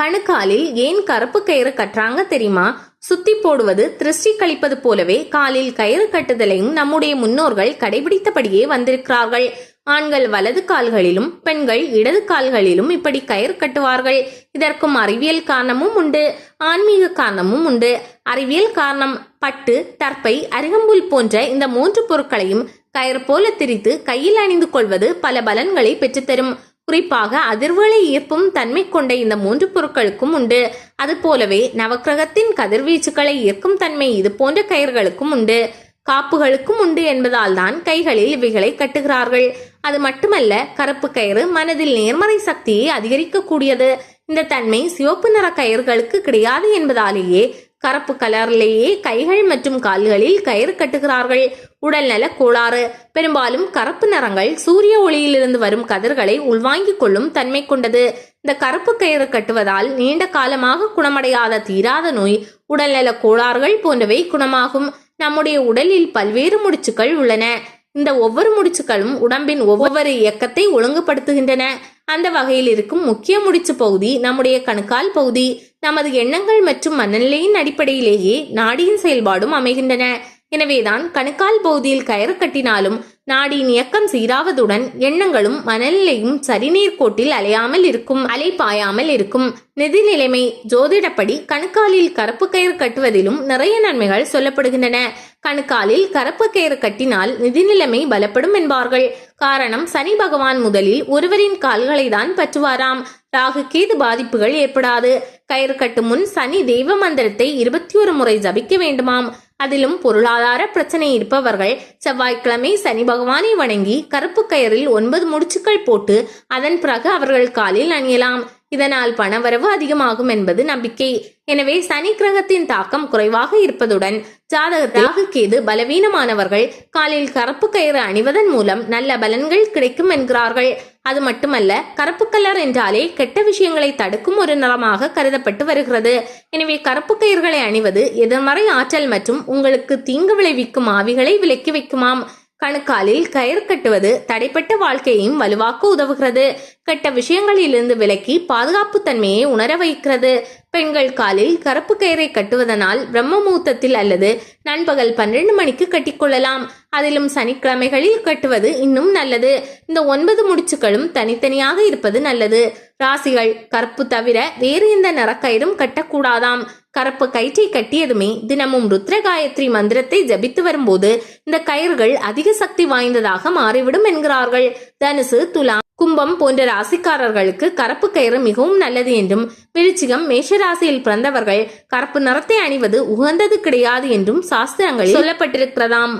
கணுக்காலில் ஏன் கருப்பு கயிறு கட்டுறாங்க தெரியுமா? சுத்தி போடுவது திருஷ்டி கழிப்பது போலவே காலில் கயிறு கட்டுதலையும் நம்முடைய முன்னோர்கள் கடைபிடித்தபடியே வந்திருக்கிறார்கள். ஆண்கள் வலது கால்களிலும் பெண்கள் இடது கால்களிலும் இப்படி கயிறு கட்டுவார்கள். இதற்கும் அறிவியல் காரணமும் உண்டு ஆன்மீக காரணமும் உண்டு. அறிவியல் காரணம் பட்டு தர்ப்பை அருகம்புல் போன்ற இந்த மூன்று பொருட்களையும் கயிறு போல திரித்து கையில் அணிந்து கொள்வது பல பலன்களை பெற்றுத்தரும். குறிப்பாக அதிர்வுகளை ஈர்ப்பும் தன்மை கொண்ட இந்த மூன்று பொருட்களுக்கும் உண்டு. அதுபோலவே நவக்கிரகத்தின் கதிர்வீச்சுகளை ஈர்க்கும் தன்மை இது போன்ற கயிர்களுக்கும் உண்டு. காப்புகளுக்கும் உண்டு என்பதால் தான் கைகளில் இவைகளை கட்டுகிறார்கள். அது மட்டுமல்ல கருப்பு கயிறு மனதில் நேர்மறை சக்தியை அதிகரிக்கக்கூடியது. இந்த தன்மை சிவப்பு நிற கயிர்களுக்கு கிடையாது என்பதாலேயே கருப்பு கலர்லேயே கைகள் மற்றும் கால்களில் கயிறு கட்டுகிறார்கள். உடல்நல கோளாறு. பெரும்பாலும் கருப்பு நிறங்கள் சூரிய ஒளியிலிருந்து வரும் கதிர்களை உள்வாங்கிக் கொள்ளும் தன்மை கொண்டது. இந்த கருப்பு கயிறு கட்டுவதால் நீண்ட காலமாக குணமடையாத தீராத நோய் உடல்நல கோளாறுகள் போன்றவை குணமாகும். நம்முடைய உடலில் பல்வேறு முடிச்சுக்கள் உள்ளன. இந்த ஒவ்வொரு முடிச்சுக்களும் உடம்பின் ஒவ்வொரு இயக்கத்தை ஒழுங்குபடுத்துகின்றன. அந்த வகையில் இருக்கும் முக்கிய முடிச்சு பகுதி நம்முடைய கணுக்கால் பகுதி. நமது எண்ணங்கள் மற்றும் மனநிலையின் அடிப்படையிலேயே நாடியின் செயல்பாடும் அமைகின்றன. எனவேதான் கணுக்கால் பகுதியில் கயிறு கட்டினாலும் நாடியின் இயக்கம் சீராவதுடன் எண்ணங்களும் மனநிலையும் சரிநீர் கோட்டில் அலையாமல் இருக்கும் அலை பாயாமல் இருக்கும். நிதி நிலைமை ஜோதிடப்படி கணுக்காலில் கருப்பு கயிறு கட்டுவதிலும் நிறைய நன்மைகள் சொல்லப்படுகின்றன. கணுக்காலில் கருப்பு கயிறு கட்டினால் நிதி நிலைமை பலப்படும் என்பார்கள். காரணம் சனி பகவான் முதலில் ஒருவரின் கால்களை தான் பற்றுவாராம். ராகு கேது பாதிப்புகள் ஏற்படாது. கயிறு கட்டு முன் சனி தெய்வ மந்திரத்தை இருபத்தி ஒரு முறை ஜபிக்க வேண்டுமாம். அதிலும் பொருளாதார பிரச்சனை இருப்பவர்கள் செவ்வாய்க்கிழமை சனி பகவானை வணங்கி கருப்பு கயிறில் ஒன்பது முடிச்சுக்கள் போட்டு அதன் பிறகு அவர்கள் காலில் அணியலாம். இதனால் பணவரவு அதிகமாகும் என்பது நம்பிக்கை. எனவே சனி கிரகத்தின் தாக்கம் குறைவாக இருப்பதுடன் ஜாதகத்தாக கேது பலவீனமானவர்கள் காலில் கருப்பு கயிறு அணிவதன் மூலம் நல்ல பலன்கள் கிடைக்கும் என்கிறார்கள். அது மட்டுமல்ல கருப்பு கலர் என்றாலே கெட்ட விஷயங்களை தடுக்கும் ஒரு நிறமாக கருதப்பட்டு வருகிறது. எனவே கருப்பு கயிர்களை அணிவது எதிர்மறை ஆற்றல் மற்றும் உங்களுக்கு தீங்கு விளைவிக்கும் ஆவிகளை விலக்கி வைக்குமாம். கணுக்காலில் கயிறு கட்டுவது தடைப்பட்ட வாழ்க்கையையும் வலுவாக்க உதவுகிறது. கெட்ட விஷயங்களிலிருந்து விலக்கி பாதுகாப்பு தன்மையை உணர வைக்கிறது. பெண்கள் காலில் கருப்பு கயிறை கட்டுவதனால் பிரம்ம முகூர்த்தத்தில் அல்லது நண்பகல் பன்னிரண்டு மணிக்கு கட்டிக்கொள்ளலாம். அதிலும் சனிக்கிழமைகளில் கட்டுவது இன்னும் நல்லது. இந்த ஒன்பது முடிச்சுகளும் தனித்தனியாக இருப்பது நல்லது. ராசிகள் கருப்பு தவிர வேறு எந்த நிறக்கயிறும் கட்டக்கூடாதாம். கருப்பு கயிற்றை கட்டியதுமே தினமும் ருத்ரகாயத்ரி மந்திரத்தை ஜபித்து வரும்போது இந்த கயிறுகள் அதிக சக்தி வாய்ந்ததாக மாறிவிடும் என்கிறார்கள். தனுசு துலாம் கும்பம் போன்ற ராசிக்காரர்களுக்கு கருப்பு கயிறு மிகவும் நல்லது என்றும் விருச்சிகம் மேஷராசியில் பிறந்தவர்கள் கருப்பு நிறத்தை அணிவது உகந்தது கிடையாது என்றும் சாஸ்திரங்களில் சொல்லப்பட்டிருக்கிறதாம்.